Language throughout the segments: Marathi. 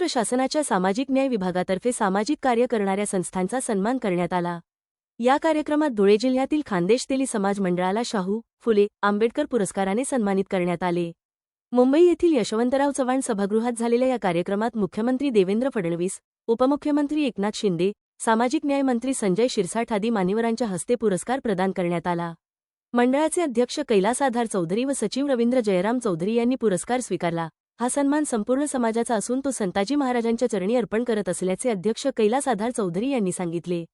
महाराष्ट्र शासनाच्या सामाजिक न्याय विभागातर्फे सामाजिक कार्य करणाऱ्या संस्थांचा सन्मान करण्यात आला. या कार्यक्रमात धुळे जिल्ह्यातील खानदेश तेली समाज मंडळाला शाहू फुले आंबेडकर पुरस्काराने सन्मानित करण्यात आले. मुंबई येथील यशवंतराव चव्हाण सभागृहात झालेल्या या कार्यक्रमात मुख्यमंत्री देवेंद्र फडणवीस उपमुख्यमंत्री एकनाथ शिंदे सामाजिक न्याय मंत्री संजय शिरसाठ आदी मान्यवरांच्या हस्ते पुरस्कार प्रदान करण्यात आला. मंडळाचे अध्यक्ष कैलासाधार चौधरी व सचिव रवींद्र जयराम चौधरी यांनी पुरस्कार स्वीकारला. हा सन्मान संपूर्ण समाजाचा असून तो संताजी महाराजांच्या चरणी अर्पण करत असल्याचे अध्यक्ष कैलास आधार चौधरी यांनी सांगितले.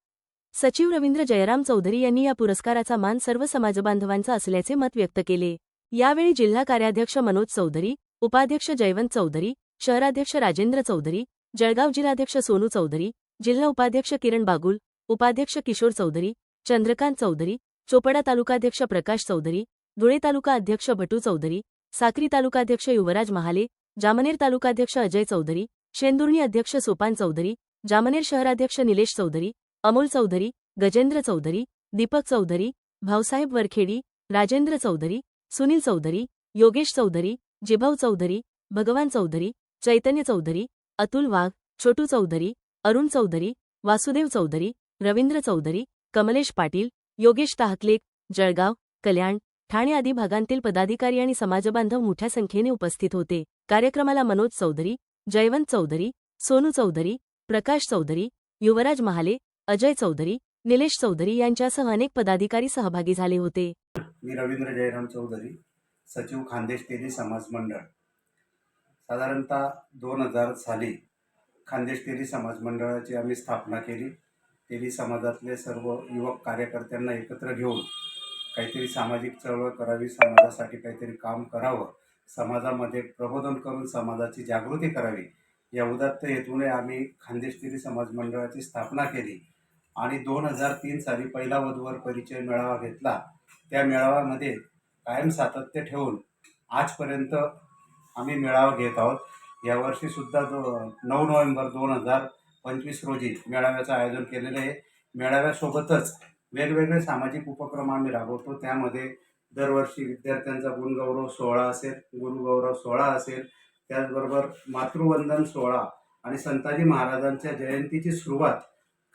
सचिव रवींद्र जयराम चौधरी यांनी या पुरस्काराचा मान सर्व समाजबांधवांचा असल्याचे मत व्यक्त केले. यावेळी जिल्हा कार्याध्यक्ष मनोज चौधरी उपाध्यक्ष जयवंत चौधरी शहराध्यक्ष राजेंद्र चौधरी जळगाव जिल्हाध्यक्ष सोनू चौधरी जिल्हा उपाध्यक्ष किरण बागुल उपाध्यक्ष किशोर चौधरी चंद्रकांत चौधरी चोपडा तालुकाध्यक्ष प्रकाश चौधरी धुळे तालुका अध्यक्ष भटू चौधरी साक्री तालुकाध्यक्ष युवराज महाले जामनेर तालुकाध्यक्ष अजय चौधरी शेंदुर्णी अध्यक्ष सोपान चौधरी जामनेर शहराध्यक्ष निलेश चौधरी अमोल चौधरी गजेंद्र चौधरी दीपक चौधरी भाऊसाहेब वरखेडी राजेंद्र चौधरी सुनील चौधरी योगेश चौधरी जिभाऊ चौधरी भगवान चौधरी चैतन्य चौधरी अतुल वाघ छोटू चौधरी अरुण चौधरी वासुदेव चौधरी रवींद्र चौधरी कमलेश पाटील योगेश ताहकलेक जळगाव कल्याण ठाणे आदी भागांतील पदाधिकारी आणि समाजबांधव मोठ्या संख्येने उपस्थित होते. कार्यक्रमाला मनोज चौधरी जयवंत चौधरी सोनू चौधरी प्रकाश चौधरी युवराज महाले अजय चौधरी निलेश चौधरी यांच्यासह अनेक पदाधिकारी सहभागी झाले होते. मी रवींद्र जयराम चौधरी सचिव खानदेश तेली समाज मंडळ. साधारणतः दोन हजार साली खानदेश तेली समाज मंडळाची आम्ही स्थापना केली. तेली समाजातले सर्व युवक कार्यकर्त्यांना एकत्र घेऊन काहीतरी सामाजिक चळवळ करावी समाजासाठी काहीतरी काम करावं समाजामध्ये प्रबोधन करून समाजाची जागृती करावी या उदात्त हेतूने आम्ही खानदेशगिरी समाज मंडळाची स्थापना केली. आणि दोन हजार तीन साली पहिला वधूवर परिचय मेळावा घेतला. त्या मेळाव्यामध्ये कायम सातत्य ठेवून आजपर्यंत आम्ही मेळावा घेत आहोत. यावर्षीसुद्धा दो नऊ नोव्हेंबर दोन हजार पंचवीस रोजी मेळाव्याचं आयोजन केलेलं आहे. मेळाव्यासोबतच वेगवेगळे सामाजिक उपक्रम आम्ही राबवतो. त्यामध्ये दरवर्षी विद्यार्थ्यांचा गुणगौरव सोहळा असेल गुरुगौरव सोहळा असेल त्याचबरोबर मातृवंदन सोहळा आणि संताजी महाराजांच्या जयंतीची सुरुवात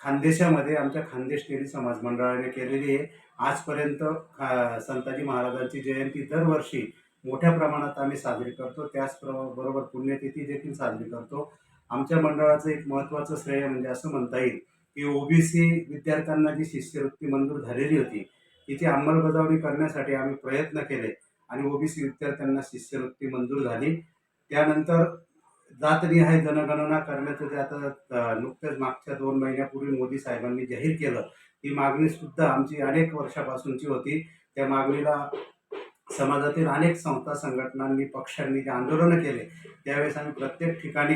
खानदेशामध्ये आमच्या खानदेश टेरी समाज मंडळाने केलेली आहे. आजपर्यंत खा संताजी महाराजांची जयंती दरवर्षी मोठ्या प्रमाणात आम्ही साजरी करतो. त्याचबरोबर पुण्यतिथी देखील साजरी करतो. आमच्या मंडळाचं एक महत्त्वाचं श्रेय म्हणजे असं म्हणता येईल. की ओबीसी विद्यार्थ्यांना जी शिष्यवृत्ती मंजूर झालेली होती तिची अंमलबजावणी करण्यासाठी आम्ही प्रयत्न केले आणि ओबीसी विद्यार्थ्यांना शिष्यवृत्ती मंजूर झाली. त्यानंतर जातनिहाय जनगणना करण्याचं जे आता अ, नुकत्याच मागच्या दोन महिन्यापूर्वी मोदी साहेबांनी जाहीर केलं ही मागणी सुद्धा आमची अनेक वर्षापासूनची होती. त्या मागणीला समाजातील अनेक संस्था संघटनांनी पक्षांनी जे आंदोलनं केले त्यावेळेस आम्ही प्रत्येक ठिकाणी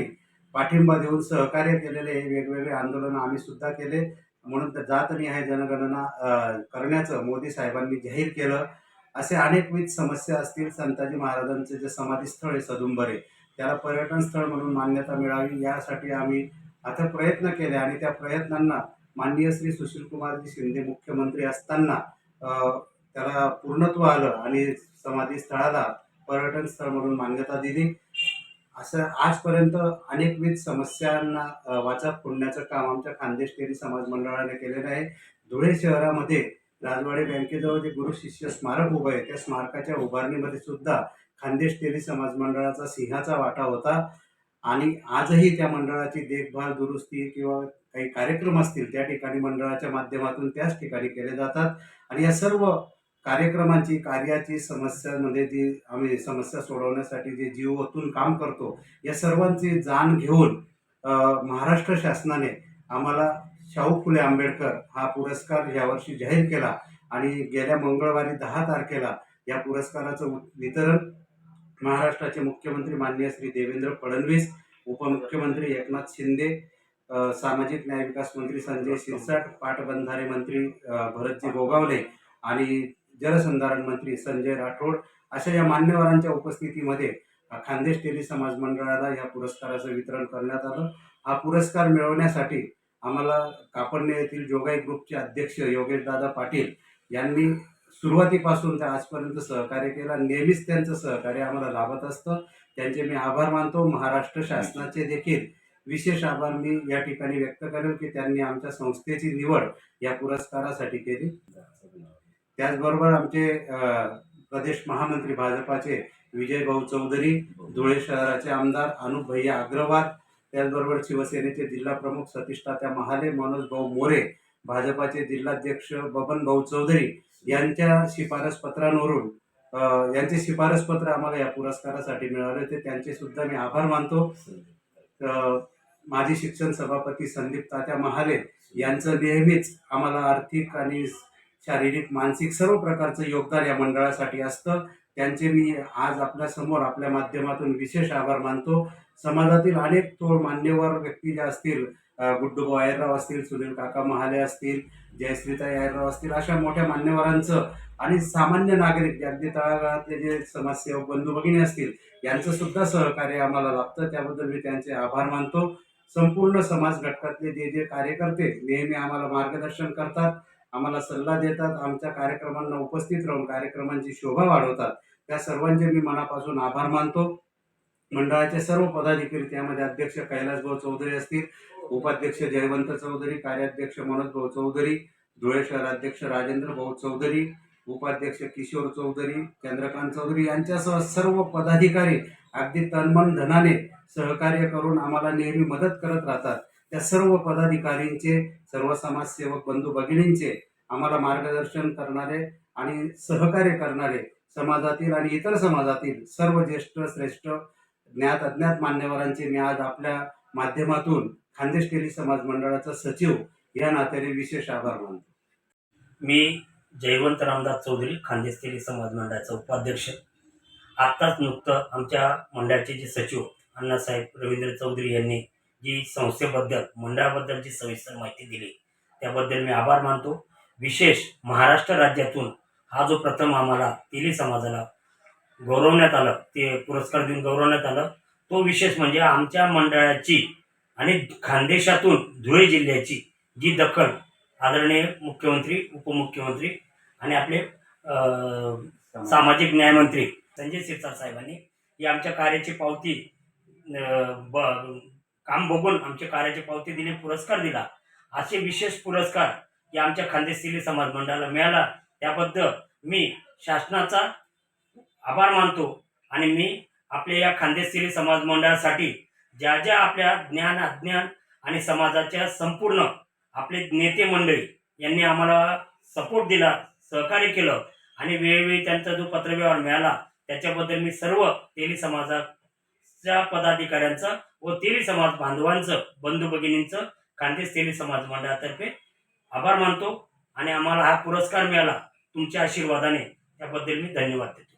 पाठिंबा देऊन सहकार्य केलेले हे वेगवेगळे आंदोलनं आम्ही सुद्धा केले. म्हणून तर जात नाही आहे जनगणना करण्याचं मोदी साहेबांनी जाहीर केलं. असे अनेकविध समस्या असतील. संताजी महाराजांचे जे समाधीस्थळ आहे सदुंबरे त्याला पर्यटन स्थळ म्हणून मान्यता मिळावी यासाठी आम्ही आता प्रयत्न केले आणि त्या प्रयत्नांना माननीय श्री सुशीलकुमारजी शिंदे मुख्यमंत्री असताना त्याला पूर्णत्व आलं आणि समाधी स्थळाला पर्यटन स्थळ म्हणून मान्यता दिली. असं आजपर्यंत अनेकविध समस्यांना वाचा फोडण्याचं काम आमच्या खानदेश डेअरी समाज मंडळाने केलेलं आहे. धुळे शहरामध्ये राजवाडे बँकेजवळ जे गुरु शिष्य स्मारक उभं आहे त्या स्मारकाच्या उभारणीमध्ये सुद्धा खानदेश तेली समाज मंडळाचा सिंहाचा वाटा होता. आणि आजही त्या मंडळाची देखभाल दुरुस्ती किंवा काही कार्यक्रम असतील त्या ठिकाणी मंडळाच्या माध्यमातून त्याच ठिकाणी केले जातात. आणि या सर्व कार्यक्रमांची कार्याची समस्यामध्ये म्हणजे जी आम्ही समस्या सोडवण्यासाठी जे जीव ओतून काम करतो या सर्वांची जाण घेऊन महाराष्ट्र शासनाने आम्हाला शाहू फुले आंबेडकर हा पुरस्कार यावर्षी जाहीर केला आणि गेल्या मंगळवारी दहा तारखेला या पुरस्काराचं वितरण महाराष्ट्राचे मुख्यमंत्री माननीय श्री देवेंद्र फडणवीस उपमुख्यमंत्री एकनाथ शिंदे सामाजिक न्याय विकास मंत्री संजय शिरसाट पाटबंधारे मंत्री भरतजी गोगावले आणि जलसंधारण मंत्री संजय राठोड अशा या मान्यवरांच्या उपस्थितीमध्ये खान्देश खानदेश टेली समाज मंडळाला या पुरस्काराचं वितरण करण्यात आलं. हा पुरस्कार मिळवण्यासाठी आम्हाला कापडणे येथील जोगाई ग्रुपचे अध्यक्ष योगेशदादा पाटील यांनी सुरुवातीपासून ते आजपर्यंत सहकार्य केला. नेहमीच त्यांचं सहकार्य आम्हाला लाभत असतं. त्यांचे मी आभार मानतो. महाराष्ट्र शासनाचे देखील विशेष आभार मी या ठिकाणी व्यक्त करेल की त्यांनी आमच्या संस्थेची निवड या पुरस्कारासाठी केली. त्याचबरोबर आमचे प्रदेश महामंत्री भाजपाचे विजय भाऊ चौधरी धुळे शहराचे आमदार अनुप भैया अग्रवाल त्याचबरोबर शिवसेनेचे जिल्हा प्रमुख सतीश तात्या महाले मनोज भाऊ मोरे भाजपाचे जिल्हाध्यक्ष बबन भाऊ चौधरी यांच्या शिफारस पत्रांवरून यांचे शिफारस पत्र आम्हाला या पुरस्कारासाठी मिळाले होते. त्यांचे सुद्धा मी आभार मानतो. माजी शिक्षण सभापती संदीप तात्या महाले यांचं नेहमीच आम्हाला आर्थिक आणि शारीरिक मानसिक सर्व प्रकारचं योगदान या मंडळासाठी असतं. त्यांचे मी आज आपल्यासमोर आपल्या माध्यमातून विशेष आभार मानतो. समाजातील अनेक थोर मान्यवर व्यक्ती ज्या असतील अ, गुड्डू आयरराव असतील सुनील काका महाले असतील जयश्रीता आयरराव असतील अशा मोठ्या मान्यवरांचं आणि सामान्य नागरिक अगदी तळागाळातले जे समाजसेवक बंधू भगिनी असतील यांचं सुद्धा सहकार्य आम्हाला लाभतं. त्याबद्दल मी त्यांचे आभार मानतो. संपूर्ण समाज घटकातले जे जे कार्यकर्ते नेहमी आम्हाला मार्गदर्शन करतात. आम्हाला सल्ला देतात आमच्या कार्यक्रमांना उपस्थित राहून कार्यक्रमांची शोभा वाढवतात. त्या सर्वांचे मी मनापासून आभार मानतो. मंडळाचे सर्व पदाधिकारी त्यामध्ये अध्यक्ष कैलासभाऊ चौधरी असतील उपाध्यक्ष जयवंत चौधरी कार्याध्यक्ष मनोज भाऊ चौधरी धुळे शहराध्यक्ष राजेंद्र भाऊ चौधरी उपाध्यक्ष किशोर चौधरी चंद्रकांत चौधरी यांच्यासह सर्व पदाधिकारी अगदी तन्मन धनाने सहकार्य करून आम्हाला नेहमी मदत करत राहतात. त्या सर्व पदाधिकारींचे सर्व समाजसेवक बंधू भगिनींचे आम्हाला मार्गदर्शन करणारे आणि सहकार्य करणारे समाजातील आणि इतर समाजातील सर्व ज्येष्ठ श्रेष्ठ ज्ञात अज्ञात मान्यवरांचे मी आज आपल्या माध्यमातून खानदेशकेली समाज मंडळाचा सचिव या नात्याने विशेष आभार मानतो. मी जयवंत रामदास चौधरी खानदेशतेली समाज मंडळाचा उपाध्यक्ष. आत्ताच नुकतं आमच्या मंडळाचे जे सचिव अण्णासाहेब रवींद्र चौधरी यांनी जी संस्थेबद्दल मंडळाबद्दल जी सविस्तर माहिती दिली. त्याबद्दल मी आभार मानतो. विशेष महाराष्ट्र राज्यातून हा जो प्रथम आम्हाला तेली समाजाला गौरवण्यात आलं ते पुरस्कार देऊन गौरवण्यात आलं तो विशेष म्हणजे आमच्या मंडळाची आणि खानदेशातून धुळे जिल्ह्याची जी दखल आदरणीय मुख्यमंत्री उपमुख्यमंत्री आणि आपले सामाजिक न्यायमंत्री संजय शिरसाट साहेबांनी ही आमच्या कार्याची पावती ब काम बघून आमच्या कार्याची पावती दिली पुरस्कार दिला. असे विशेष पुरस्कार या आमच्या खानदेशी समाज मंडळाला मिळाला. त्याबद्दल मी शासनाचा आभार मानतो आणि मी आपल्या या खानदेशी समाज मंडळासाठी ज्या ज्या आपल्या ज्ञान अज्ञान आणि समाजाच्या संपूर्ण आपले नेते मंडळी यांनी आम्हाला सपोर्ट दिला सहकार्य केलं आणि वेळोवेळी त्यांचा जो पत्रव्यवहार मिळाला त्याच्याबद्दल मी सर्व तेली समाजाच्या पदाधिकाऱ्यांचं व तेली समाज बांधवांचं बंधू भगिनींचं खानदेश तेली समाज मंडळातर्फे आभार मानतो आणि आम्हाला हा पुरस्कार मिळाला तुमच्या आशीर्वादाने. त्याबद्दल मी धन्यवाद देतो.